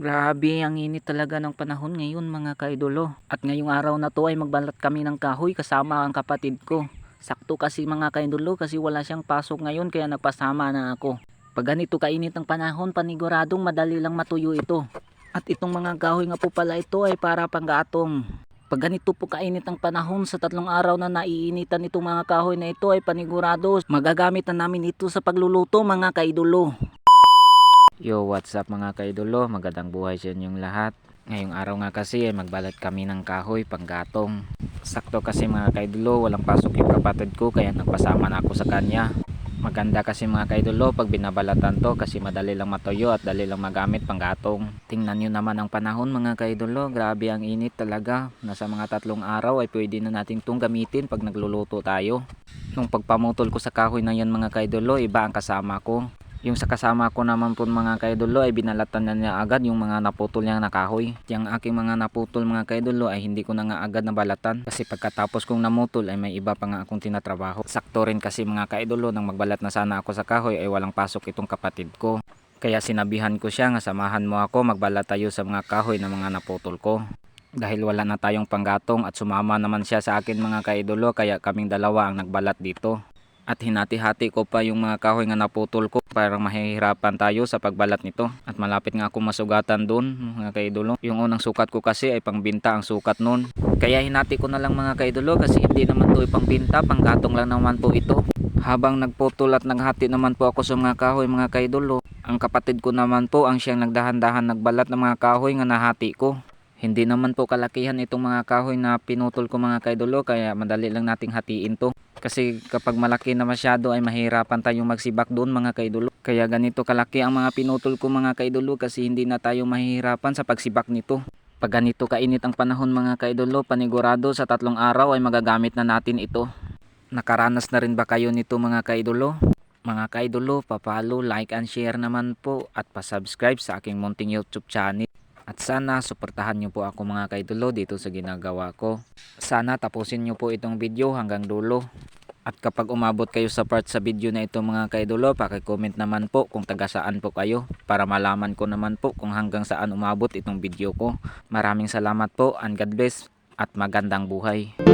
Grabe, ang init talaga ng panahon ngayon mga kaidolo. At ngayong araw na to ay magbalat kami ng kahoy kasama ang kapatid ko. Sakto kasi mga kaidolo kasi wala siyang pasok ngayon kaya nagpasama na ako. Pag ganito kainit ang panahon, paniguradong madali lang matuyo ito. At itong mga kahoy nga po pala ito ay para panggatong. Pag ganito po kainit ang panahon sa tatlong araw na naiinitan itong mga kahoy na ito ay panigurado magagamit na namin ito sa pagluluto mga kaidolo. Yo, what's up mga kaidolo? Magandang buhay sa inyong lahat. Ngayong araw nga kasi ay magbalat kami ng kahoy panggatong. Sakto kasi mga kaidolo, walang pasok yung kapatid ko kaya nagpasama na ako sa kanya. Maganda kasi mga kaidolo pag binabalatan to kasi madali lang matuyo at dali lang magamit panggatong. Tingnan nyo naman ang panahon mga kaidolo, grabe ang init talaga. Nasa mga tatlong araw ay pwede na natin itong gamitin pag nagluluto tayo. Nung pagpamutol ko sa kahoy na yan mga kaidolo, iba ang kasama ko. Yung sa kasama ko naman po mga kaidolo ay binalatan na niya agad yung mga naputol niyang nakahoy. Yung aking mga naputol mga kaidolo ay hindi ko na nga agad nabalatan kasi pagkatapos kong namutol ay may iba pa nga akong tinatrabaho. Sakto rin kasi mga kaidolo nang magbalat na sana ako sa kahoy ay walang pasok itong kapatid ko. Kaya sinabihan ko siya nga samahan mo ako magbalat tayo sa mga kahoy na mga naputol ko. Dahil wala na tayong panggatong at sumama naman siya sa akin mga kaidolo kaya kaming dalawa ang nagbalat dito. At hinati-hati ko pa yung mga kahoy nga naputol ko para mahihirapan tayo sa pagbalat nito. At malapit nga ako masugatan doon mga kaidolo. Yung unang sukat ko kasi ay pangbinta ang sukat noon. Kaya hinati ko na lang mga kaidolo kasi hindi naman to ipangbinta, panggatong lang naman po ito. Habang nagputol at naghati naman po ako sa mga kahoy mga kaidolo. Ang kapatid ko naman po ang siyang nagdahan-dahan nagbalat ng mga kahoy nga nahati ko. Hindi naman po kalakihan itong mga kahoy na pinutol ko mga kaidolo kaya madali lang nating hatiin to. Kasi kapag malaki na masyado ay mahirapan tayong magsibak doon mga kaidolo. Kaya ganito kalaki ang mga pinutol ko mga kaidolo kasi hindi na tayo mahihirapan sa pagsibak nito. Pag ganito kainit ang panahon mga kaidolo, panigurado sa tatlong araw ay magagamit na natin ito. Nakaranas na rin ba kayo nito mga kaidolo? Mga kaidolo, papalo, like and share naman po at pasubscribe sa aking munting YouTube channel. At sana suportahan niyo po ako mga kaidolo dito sa ginagawa ko. Sana tapusin niyo po itong video hanggang dulo. At kapag umabot kayo sa part sa video na ito mga kaidolo, pakicomment naman po kung taga saan po kayo para malaman ko naman po kung hanggang saan umabot itong video ko. Maraming salamat po and God bless at magandang buhay.